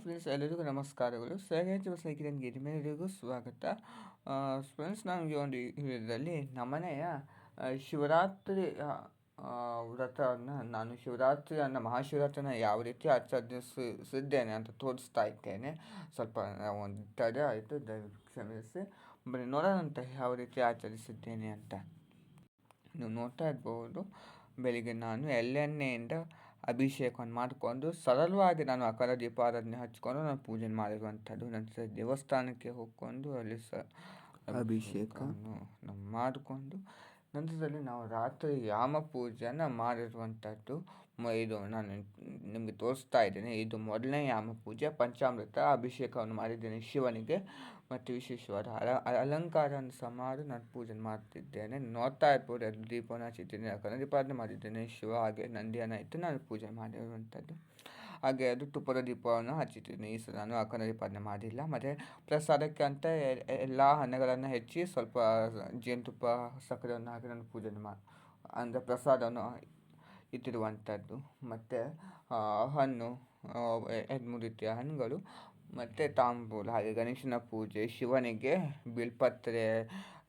Friends ಎಲ್ಲರಿಗೂ ನಮಸ್ಕಾರಗಳು ಸಹಜ ಸ್ನೇಹಿತರೆ ಗಿರಿಮೆಲ್ಲರಿಗೂ ಸ್ವಾಗತ ಫ್ರೆಂಡ್ಸ್ ನನಗೆ ಒಂದು ಇದರಲ್ಲಿ ನಮ್ಮನೆಯ ಶಿವರಾತ್ರಿ ವ್ರತವನ್ನು ನಾನು ಶಿವರಾತ್ರಿಯನ್ನು ಮಹಾಶಿವರಾತ್ರಿನ ಯಾವ ರೀತಿ ಆಚರಿಸಿದ್ದೇನೆ ಅಂತ ತೋರಿಸ್ತಾ ಇದ್ದೇನೆ ಸ್ವಲ್ಪ ಒಂದು ತಡೆ ಆಯಿತು ದಯವಿಟ್ಟು ಕ್ಷಮಿಸಿ ಬರೀ ನೋಡೋಣಂತ ಯಾವ ರೀತಿ ಆಚರಿಸಿದ್ದೇನೆ ಅಂತ ನೀವು ನೋಡ್ತಾ ಇರ್ಬೋದು ಬೆಳಿಗ್ಗೆ ನಾನು ಎಳ್ಳೆಣ್ಣೆಯಿಂದ ಅಭಿಷೇಕವನ್ನು ಮಾಡಿಕೊಂಡು ಸರಳವಾಗಿ ನಾನು ಅಖರ ದೀಪಾರಾಧನೆ ಹಚ್ಕೊಂಡು ನಾನು ಪೂಜೆ ಮಾಡಿರುವಂಥದ್ದು. ನಂತರ ದೇವಸ್ಥಾನಕ್ಕೆ ಹೋಗ್ಕೊಂಡು ಅಲ್ಲಿ ಸ ಅಭಿಷೇಕವನ್ನು ಮಾಡಿಕೊಂಡು ನಂತರದಲ್ಲಿ ನಾವು ರಾತ್ರಿ ಯಾಮ ಪೂಜೆಯನ್ನು ಮಾಡಿರುವಂಥದ್ದು ಮ- ಇದು ನಾನು ನಿಮಗೆ ತೋರಿಸ್ತಾ ಇದ್ದೇನೆ. ಇದು ಮೊದಲನೇ ಯಾಮ ಪೂಜೆ ಪಂಚಾಮೃತ ಅಭಿಷೇಕವನ್ನು ಮಾಡಿದ್ದೇನೆ ಶಿವನಿಗೆ. ಮತ್ತು ವಿಶೇಷವಾದ ಅಲ, ಅಲಂಕಾರವನ್ನು ಸಹ ಮಾಡಿ ನಾನು ಪೂಜೆ ಮಾಡ್ತಿದ್ದೇನೆ. ನೋಡ್ತಾ ಇರ್ಬೋದು ಅದು ದೀಪವನ್ನು ಹಚ್ಚಿದ್ದೇನೆ ದೀಪಾರಾಧನೆ ಮಾಡಿದ್ದೇನೆ, ಶಿವ ಹಾಗೆ ನಂದಿಯನ್ನು ಇಟ್ಟು ನಾನು ಪೂಜೆ ಮಾಡಿರುವಂಥದ್ದು ಹಾಗೆ ಅದು ತುಪ್ಪದ ದೀಪವನ್ನು ಹಚ್ಚಿದ್ದೀನಿ ಈ ಸಲ ನಾನು ಅಖಂಡ ದೀಪಾರಾಧನೆ ಮಾಡಿಲ್ಲ. ಮತ್ತು ಪ್ರಸಾದಕ್ಕೆ ಅಂತ ಎಲ್ಲ ಹಣ್ಣುಗಳನ್ನು ಹೆಚ್ಚಿ ಸ್ವಲ್ಪ ಜೇನುತುಪ್ಪ, ಸಕ್ಕರೆಯನ್ನು ಹಾಕಿ ನಾನು ಪೂಜೆ ಮಾ, ಅಂದರೆ ಪ್ರಸಾದವನ್ನು ಇಟ್ಟಿರುವಂಥದ್ದು ಮತ್ತು ಹಣ್ಣು ಎರಡು ಮೂರು ರೀತಿಯ ಹಣ್ಣುಗಳು ಮತ್ತು ತಾಂಬೂಲ ಹಾಗೆ ಗಣೇಶನ ಪೂಜೆ, ಶಿವನಿಗೆ ಬಿಲ್ಪತ್ರೆ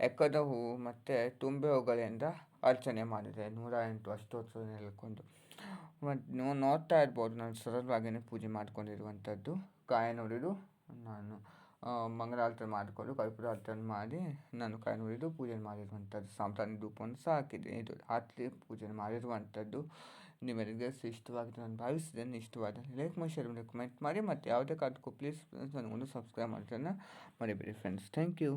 ಎಕ್ಕದ ಹೂವು ಮತ್ತು ತುಂಬೆ ಹೂಗಳಿಂದ ಅರ್ಚನೆ ಮಾಡಿದೆ. ನೂರ ಎಂಟು ಅಷ್ಟೋತ್ಸವ ಹೇಳ್ಕೊಂಡು ಮತ್ತು ನೀವು ನೋಡ್ತಾ ಇರ್ಬೋದು, ನಾನು ಸರಳವಾಗಿಯೇ ಪೂಜೆ ಮಾಡ್ಕೊಂಡಿರುವಂಥದ್ದು. ಕಾಯ ಹುಡಿದು ನಾನು ಮಂಗಳಾರತಿ ಮಾಡಿಕೊಂಡು ಅರ್ಚನೆ ಮಾಡಿ ನಾನು ಕಾಯಿ ಹುಡಿದು ಪೂಜೆ ಮಾಡಿರುವಂಥದ್ದು. ಸಾಂಪ್ರಾಣಿಕ ಧೂಪವನ್ನು ಸಹ ಹಾಕಿದ್ದೀನಿ ಇದು ರಾತ್ರಿ ಪೂಜೆ ಮಾಡಿರುವಂಥದ್ದು. ನಿಮ್ಮೆಲ್ಲರಿಗೆ ಇಷ್ಟವಾಗಿದೆ ನಾನು ಭಾವಿಸಿದ್ದೇನೆ ಇಷ್ಟವಾದರೆ ಲೈಕ್ ಮಾಡಿ, ಶೇರ್ ಮಾಡಿ, ಕಮೆಂಟ್ ಮಾಡಿ, ಮತ್ತು ಯಾವುದೇ ಕಾರಣಕ್ಕೂ ಪ್ಲೀಸ್ ನನಗೊಂದು ಸಬ್ಸ್ಕ್ರೈಬ್ ಮಾಡೋದನ್ನು ಮರಿಬೇಡಿ ಫ್ರೆಂಡ್ಸ್ ಥ್ಯಾಂಕ್ ಯು